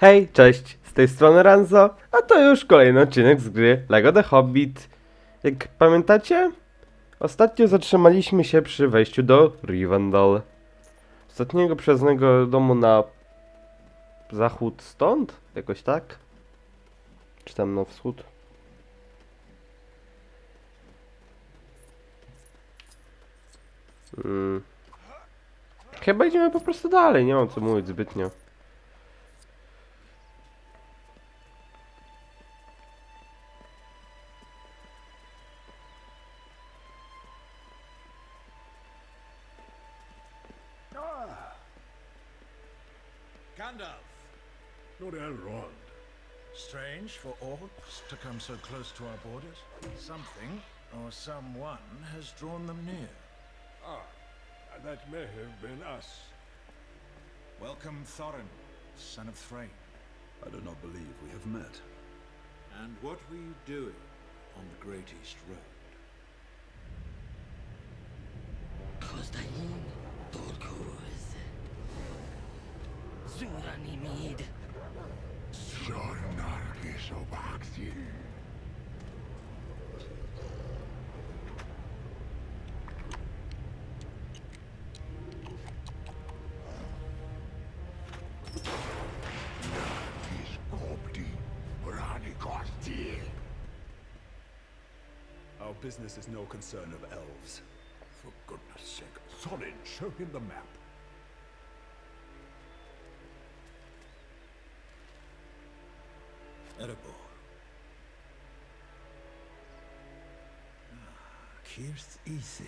Hej, cześć, z tej strony Ranzo, a to już kolejny odcinek z gry LEGO The Hobbit. Jak pamiętacie, ostatnio zatrzymaliśmy się przy wejściu do Rivendell. Ostatniego przyjaznego domu na zachód stąd? Jakoś tak? Czy tam na wschód? Mm. Chyba idziemy po prostu dalej, nie mam co mówić zbytnio. Gandalf! Lord Elrond. Strange for orcs to come so close to our borders. Something or someone has drawn them near. Ah, that may have been us. Welcome, Thorin, son of Thrain. I do not believe we have met. And what were you doing on the Great East Road? Kostahin Dolkuz. Zunranimid. Sornargis Obaxi. Our business is no concern of elves. For goodness sake, Thorin, show him the map. Erebor. Ah, Kirth Ithil.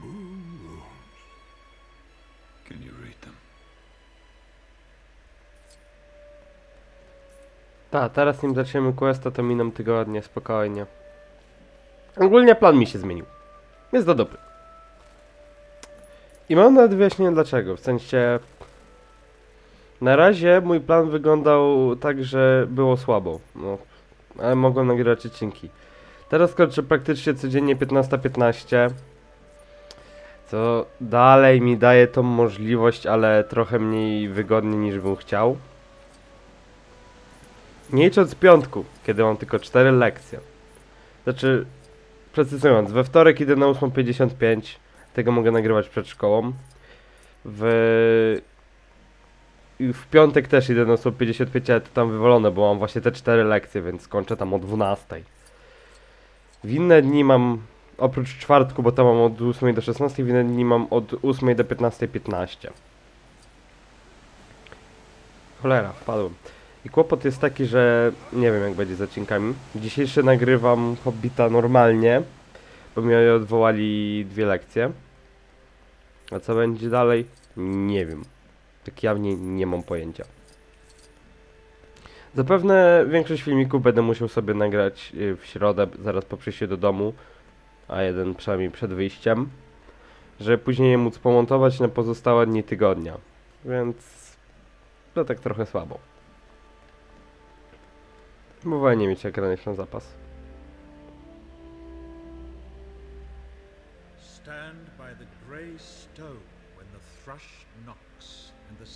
Moon Can you read them? Ta, teraz nim zaczniemy questa, to miną tygodnie, spokojnie. Ogólnie plan mi się zmienił. Jest to dobry. I mam nawet wyjaśnienie dlaczego. W sensie... Na razie mój plan wyglądał tak, że było słabo. No, ale mogłem nagrywać odcinki. Teraz kończę praktycznie codziennie 15.15. Co dalej mi daje tą możliwość, ale trochę mniej wygodnie niż bym chciał. Nie licząc piątku, kiedy mam tylko 4 lekcje. Znaczy, precyzując, we wtorek idę na 8.55, tego mogę nagrywać przed szkołą. W... W piątek też idę na 8.55, ale to tam wywolone, bo mam właśnie te 4 lekcje, więc kończę tam o 12.00. W inne dni mam, oprócz czwartku, bo tam mam od 8 do 16, w inne dni mam od 8 do 15.15. Cholera, wpadłem. I kłopot jest taki, że nie wiem jak będzie z odcinkami. Dzisiejszy nagrywam Hobbita normalnie, bo mi odwołali dwie lekcje. A co będzie dalej? Nie wiem. Tak jawnie nie mam pojęcia. Zapewne większość filmików będę musiał sobie nagrać y, w środę, zaraz po przyjściu do domu, a jeden przynajmniej przed wyjściem, żeby później je móc pomontować na pozostałe dni tygodnia. Więc to tak trochę słabo. Bywaj nie mieć ekranów na zapas. Stand by the grey stone when the thrush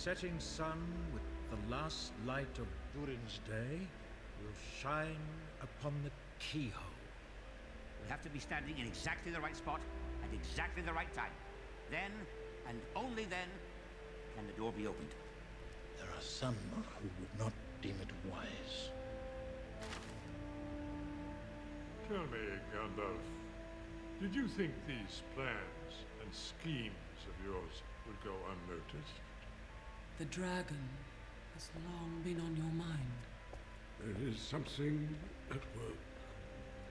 setting sun with the last light of Durin's day will shine upon the keyhole. We have to be standing in exactly the right spot at exactly the right time. Then, and only then, can the door be opened. There are some who would not deem it wise. Tell me, Gandalf, did you think these plans and schemes of yours would go unnoticed? The dragon has long been on your mind. There is something at work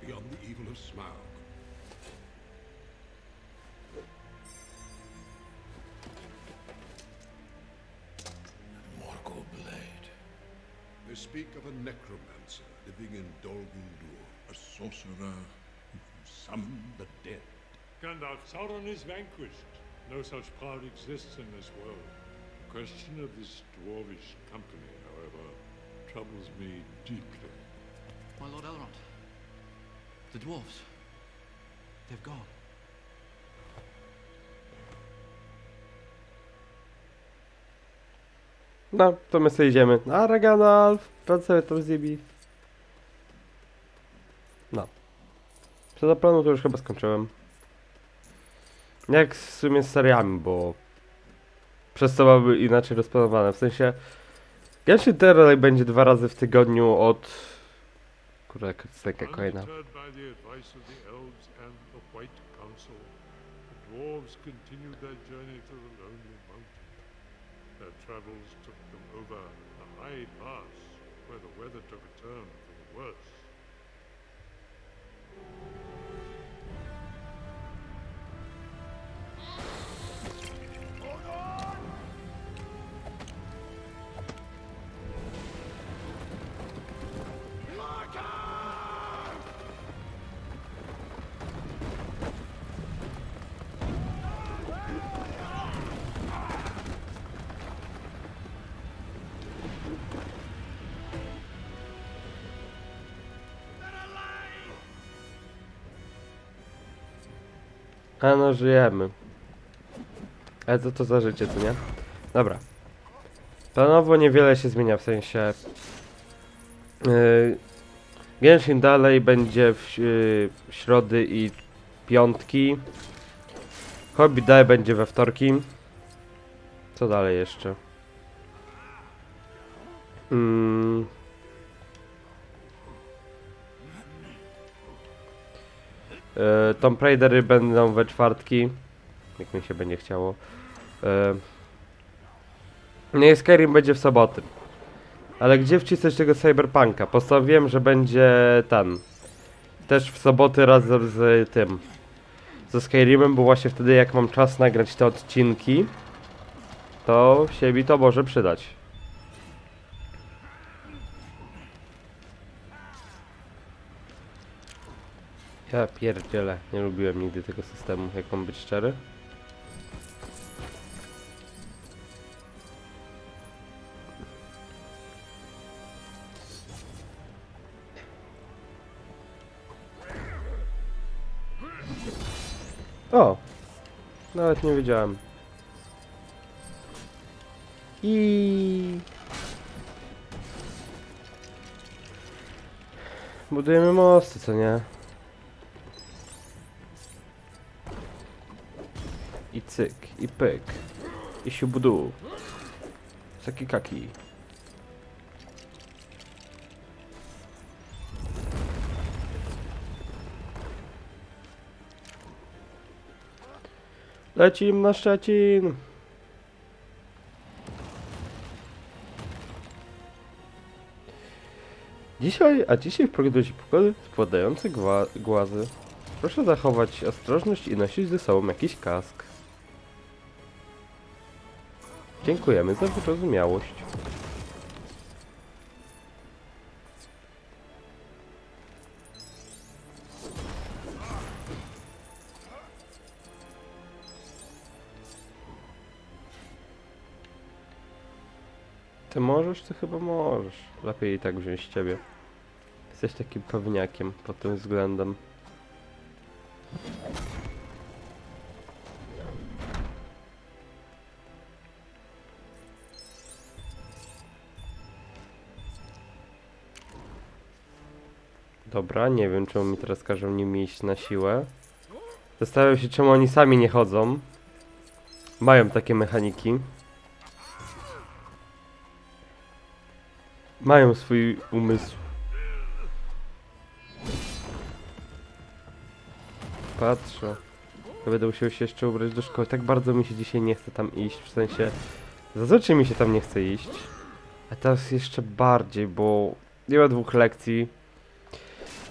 beyond the evil of Smaug. Morgul blade. They speak of a necromancer living in Dol Guldur, a sorcerer who can summon the dead. Gandalf, Sauron is vanquished. No such power exists in this world. The question of this dwarvish company, however, troubles me deeply. My Lord Elrond. The dwarves. They've gone. No, to my sobie idziemy. A pan sobie tam zjebi. No. Co do planu to już chyba skończyłem. Jak w sumie z seriami, bo przez były inaczej rozplanowane. W sensie Genshin Terror będzie dwa razy w tygodniu od... Kurde, jak steka kolejna. Dwarves continued their journey to the lonely mountain. Their travels took them over a high pass, where the weather took a turn for the worse. A no, żyjemy. Ale co to za życie, co nie? Dobra. Planowo niewiele się zmienia, w sensie... Yy, Genshin dalej będzie w, yy, w środy i piątki. Hobby dalej będzie we wtorki. Co dalej jeszcze? Mm. E, Tomb Raidery będą we czwartki. Jak mi się będzie chciało. E, nie, Skyrim będzie w soboty. Ale gdzie wcisnąć tego Cyberpunka? Postanowiłem, że będzie ten. Też w soboty razem z tym. Ze Skyrimem, bo właśnie wtedy jak mam czas nagrać te odcinki, to się mi to może przydać. Ja pierdzielę, nie lubiłem nigdy tego systemu, jak mam być szczery. O! Nawet nie wiedziałem. I Budujemy mosty, co nie? Cyk, i pyk. I siubudu. Saki kaki. Lecim na Szczecin. Dzisiaj, a dzisiaj w prognozie pogody spadające gła, głazy. Proszę zachować ostrożność i nosić ze sobą jakiś kask. Dziękujemy za wyrozumiałość. Ty możesz? Ty chyba możesz. Lepiej i tak wziąć ciebie. Jesteś takim pewniakiem pod tym względem. Dobra, nie wiem czemu mi teraz każą nimi iść na siłę. Zastanawiam się czemu oni sami nie chodzą. Mają takie mechaniki. Mają swój umysł. Patrzę. Będę musiał się jeszcze ubrać do szkoły. Tak bardzo mi się dzisiaj nie chce tam iść. W sensie, zazwyczaj mi się tam nie chce iść. A teraz jeszcze bardziej, bo nie ma dwóch lekcji.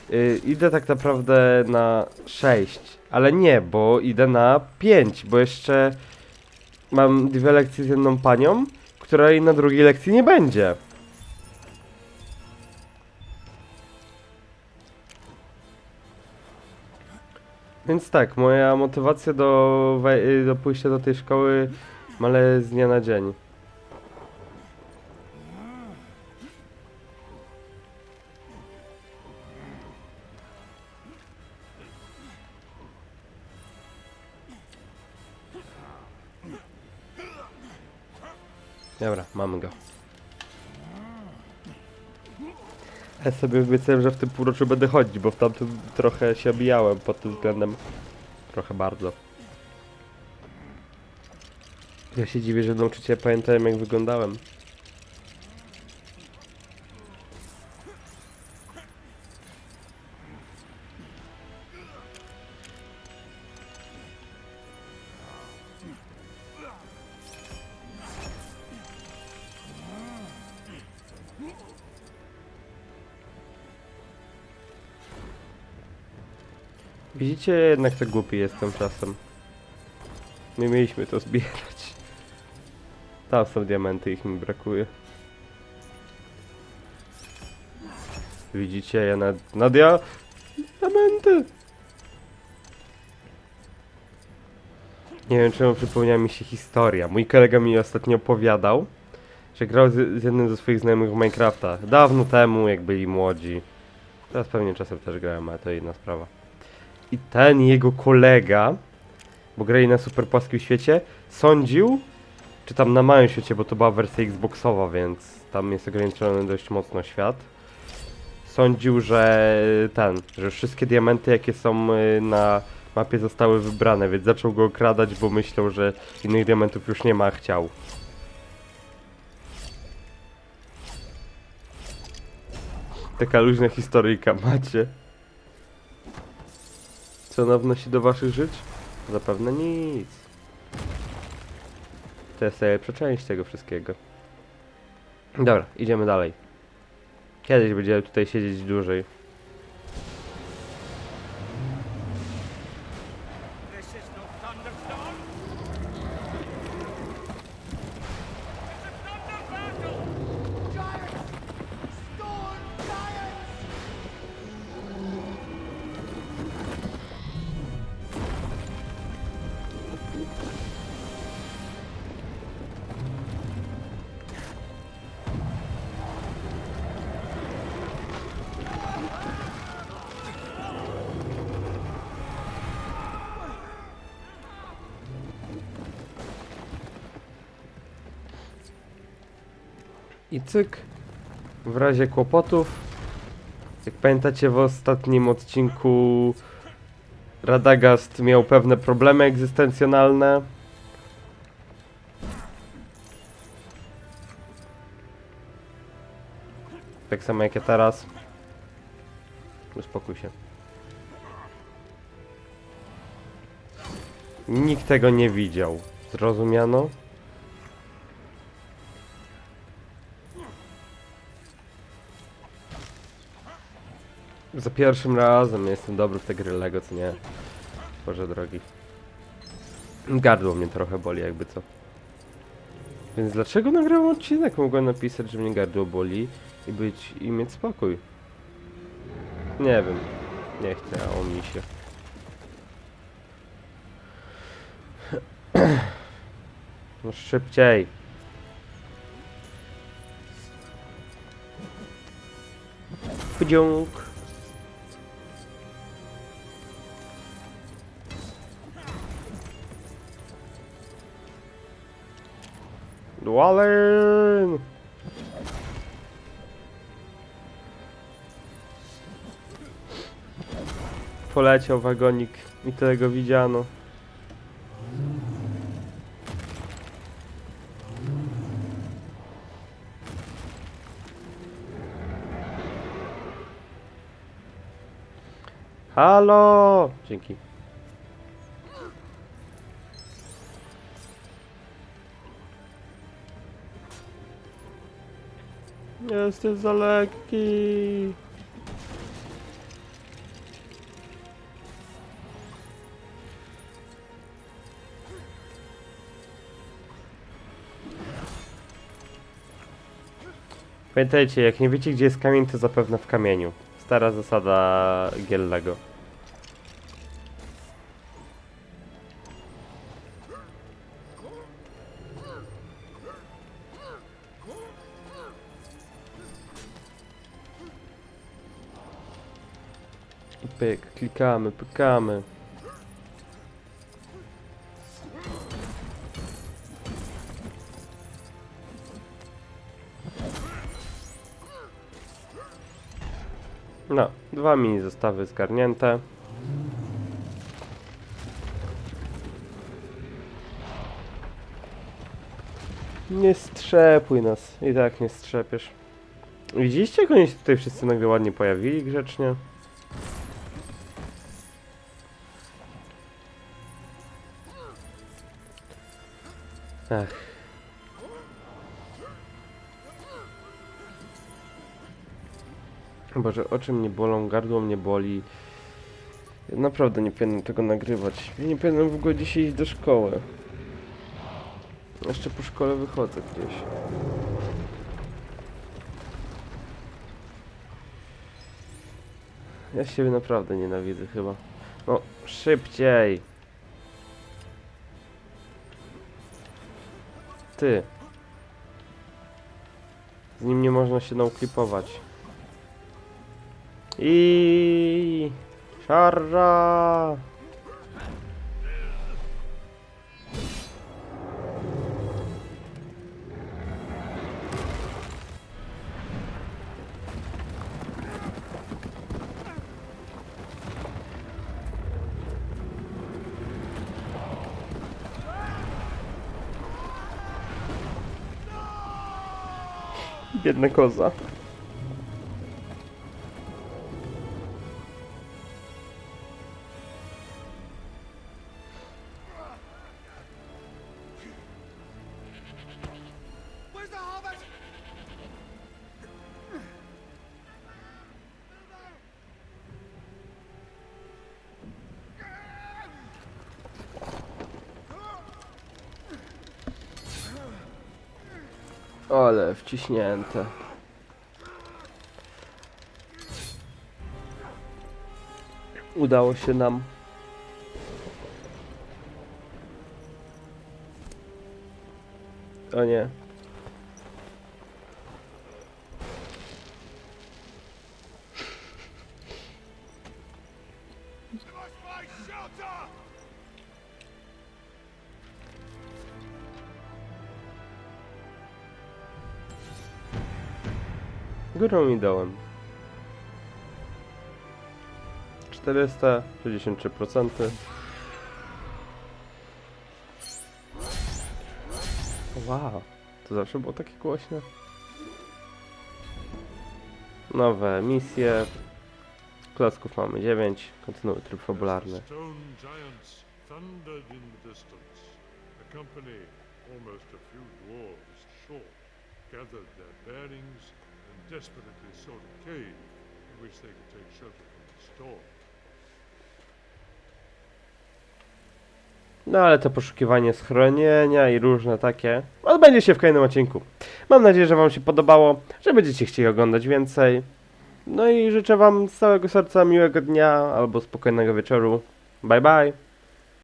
Yy, idę tak naprawdę na 6, ale nie, bo idę na 5, bo jeszcze mam dwie lekcje z jedną panią, której na drugiej lekcji nie będzie. Więc tak, moja motywacja do, do pójścia do tej szkoły maleje z dnia na dzień. Dobra, mamy go. Ja sobie obiecałem, że w tym półroczu będę chodzić, bo w tamtym trochę się obijałem pod tym względem. Trochę bardzo. Ja się dziwię, że nauczyciele pamiętałem jak wyglądałem. Widzicie, jednak tak głupi jestem czasem. Nie mieliśmy to zbierać. Tam są diamenty, ich mi brakuje. Widzicie, ja nad... Nadia! Diamenty! Nie wiem czemu przypomniała mi się historia. Mój kolega mi ostatnio opowiadał, że grał z, z jednym ze swoich znajomych w Minecrafta. Dawno temu, jak byli młodzi. Teraz pewnie czasem też grałem, ale to inna sprawa. I ten jego kolega, bo grali na super płaskim świecie, sądził, czy tam na małym świecie, bo to była wersja Xboxowa, więc tam jest ograniczony dość mocno świat. Sądził, że ten, że wszystkie diamenty jakie są y, na mapie zostały wybrane, więc zaczął go okradać, bo myślał, że innych diamentów już nie ma, a chciał. Taka luźna historyjka macie. Co ona wnosi do waszych żyć? Zapewne nic. To jest najlepsza część tego wszystkiego. Dobra, idziemy dalej. Kiedyś będziemy tutaj siedzieć dłużej. I cyk. W razie kłopotów. Jak pamiętacie w ostatnim odcinku Radagast miał pewne problemy egzystencjonalne. Tak samo jak ja teraz. Uspokój się. Nikt tego nie widział. Zrozumiano? Za pierwszym razem jestem dobry w te gry Lego, co nie? Boże drogi. Gardło mnie trochę boli, jakby co. Więc dlaczego nagrałem odcinek? Mogłem napisać, że mnie gardło boli i być i mieć spokój. Nie wiem. Nie chciało mi się. No szybciej. Pociąg. Dwalin! Poleciał wagonik i tyle go widziano. Halo! Dzięki. Jestem za lekki. Pamiętajcie, jak nie wiecie gdzie jest kamień, to zapewne w kamieniu. Stara zasada Giellego. Pyk, klikamy, pykamy. No, dwa mini zestawy zgarnięte. Nie strzepuj nas, i tak nie strzepiesz. Widzieliście, jak oni się tutaj wszyscy nagle ładnie pojawili grzecznie? Ech. Boże, oczy mnie bolą, gardło mnie boli. Ja naprawdę nie powinienem tego nagrywać. Ja nie powinienem w ogóle dzisiaj iść do szkoły. Jeszcze po szkole wychodzę gdzieś. Ja siebie naprawdę nienawidzę chyba. No, szybciej! Ty. Z nim nie można się nauklipować. I szarża! Biedna koza. Ale wciśnięte. Udało się nam. O nie. Górą i dołem. 463%. Wow, to zawsze było takie głośne. Nowe misje. Klocków mamy 9. Kontynuuj tryb fabularny. As the stone giants thundered in the distance. A company, almost a few dwarves short, gathered their bearings desperately sought a cave in which they could take shelter from the storm. No ale to poszukiwanie schronienia i różne takie odbędzie się w kolejnym odcinku. Mam nadzieję, że Wam się podobało, że będziecie chcieli oglądać więcej. No i życzę Wam z całego serca miłego dnia albo spokojnego wieczoru. Bye bye!